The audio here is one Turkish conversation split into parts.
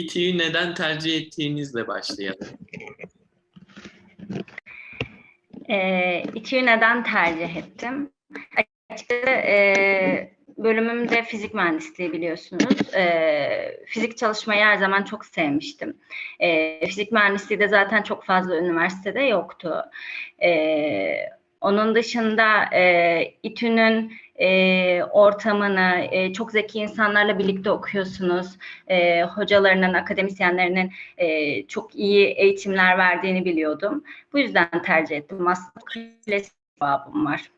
İTÜ'yü neden tercih ettiğinizle başlayalım. E, İTÜ'yü neden tercih ettim? Açıkçası e, bölümümde fizik mühendisliği biliyorsunuz. E, fizik çalışmayı her zaman çok sevmiştim. E, fizik mühendisliği de zaten çok fazla üniversitede yoktu. E, onun dışında e, İTÜ'nün e, ortamını, e, çok zeki insanlarla birlikte okuyorsunuz. E, hocalarının, akademisyenlerinin e, çok iyi eğitimler verdiğini biliyordum. Bu yüzden tercih ettim. Aslında klasik cevabım var.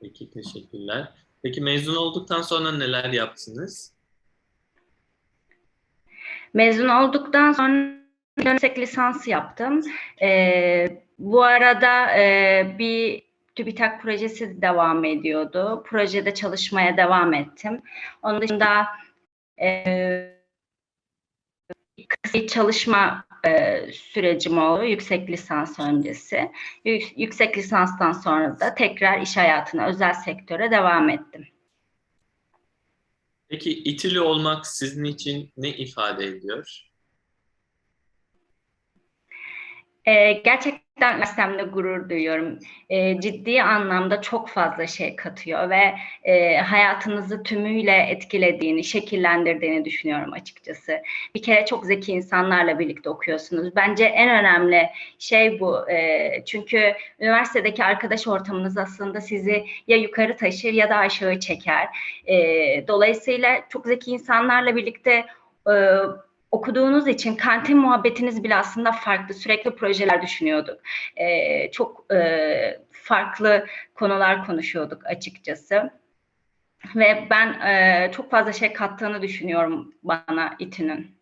Peki teşekkürler. Peki mezun olduktan sonra neler yaptınız? Mezun olduktan sonra yüksek lisans yaptım. Ee, bu arada e, bir TÜBİTAK projesi devam ediyordu. Projede çalışmaya devam ettim. Onun dışında e, bir çalışma e, sürecim oldu yüksek lisans öncesi. Yük- yüksek lisanstan sonra da tekrar iş hayatına, özel sektöre devam ettim. Peki İTÜ'lü olmak sizin için ne ifade ediyor? Ee, gerçekten meslemle gurur duyuyorum. Ee, ciddi anlamda çok fazla şey katıyor ve e, hayatınızı tümüyle etkilediğini, şekillendirdiğini düşünüyorum açıkçası. Bir kere çok zeki insanlarla birlikte okuyorsunuz. Bence en önemli şey bu. Ee, çünkü üniversitedeki arkadaş ortamınız aslında sizi ya yukarı taşır ya da aşağı çeker. Ee, dolayısıyla çok zeki insanlarla birlikte e, okuduğunuz için kantin muhabbetiniz bile aslında farklı. Sürekli projeler düşünüyorduk. Ee, çok e, farklı konular konuşuyorduk açıkçası. Ve ben e, çok fazla şey kattığını düşünüyorum bana İTÜ'nün.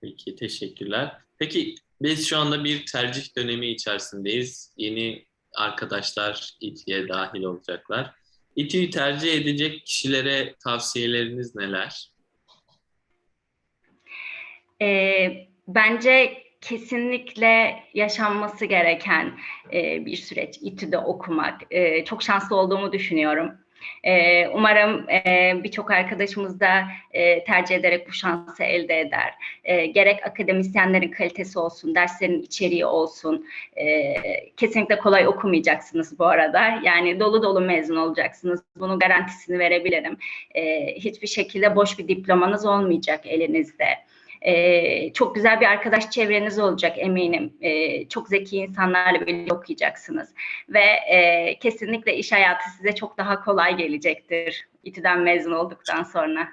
Peki teşekkürler. Peki biz şu anda bir tercih dönemi içerisindeyiz. Yeni arkadaşlar İTÜ'ye dahil olacaklar. İTÜ'yü tercih edecek kişilere tavsiyeleriniz neler? E, bence kesinlikle yaşanması gereken e, bir süreç İTÜ'de okumak. E, çok şanslı olduğumu düşünüyorum. E, umarım e, birçok arkadaşımız da e, tercih ederek bu şansı elde eder. E, gerek akademisyenlerin kalitesi olsun, derslerin içeriği olsun. E, kesinlikle kolay okumayacaksınız bu arada. Yani dolu dolu mezun olacaksınız. Bunun garantisini verebilirim. E, hiçbir şekilde boş bir diplomanız olmayacak elinizde. Ee, çok güzel bir arkadaş çevreniz olacak eminim. Ee, çok zeki insanlarla birlikte okuyacaksınız. Ve e, kesinlikle iş hayatı size çok daha kolay gelecektir İTÜ'den mezun olduktan sonra.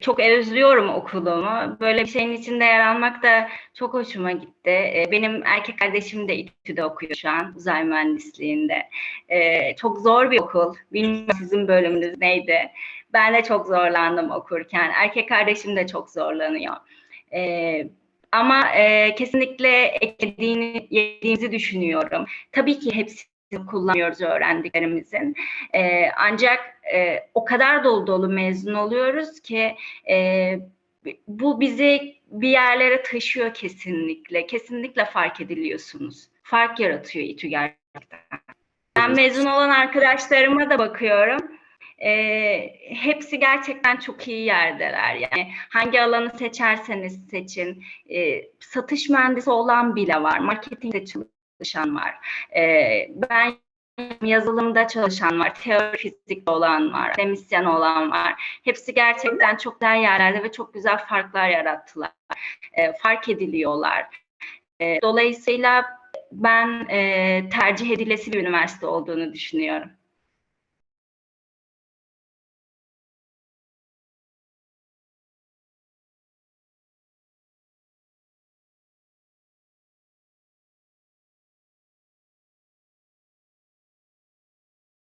Çok özlüyorum okulumu. Böyle bir şeyin içinde yer almak da çok hoşuma gitti. Ee, benim erkek kardeşim de İTÜ'de okuyor şu an uzay mühendisliğinde. Çok zor bir okul. Bilmiyorum sizin bölümünüz neydi. Ben de çok zorlandım okurken. Erkek kardeşim de çok zorlanıyor. Ee, ama e, kesinlikle eklediğini, yediğimizi düşünüyorum. Tabii ki hepsini kullanıyoruz öğrendiklerimizin. Ee, ancak e, o kadar dolu dolu mezun oluyoruz ki e, bu bizi bir yerlere taşıyor kesinlikle. Kesinlikle fark ediliyorsunuz. Fark yaratıyor İTÜ gerçekten. Ben mezun olan arkadaşlarıma da bakıyorum. E, hepsi gerçekten çok iyi yerdeler. Yani hangi alanı seçerseniz seçin. E, satış mühendisi olan bile var. Marketingde çalışan var. E, ben yazılımda çalışan var. Teori fizikte olan var. Akademisyen olan var. Hepsi gerçekten çok güzel yerlerde ve çok güzel farklar yarattılar. E, fark ediliyorlar. E, dolayısıyla ben e, tercih edilesi bir üniversite olduğunu düşünüyorum.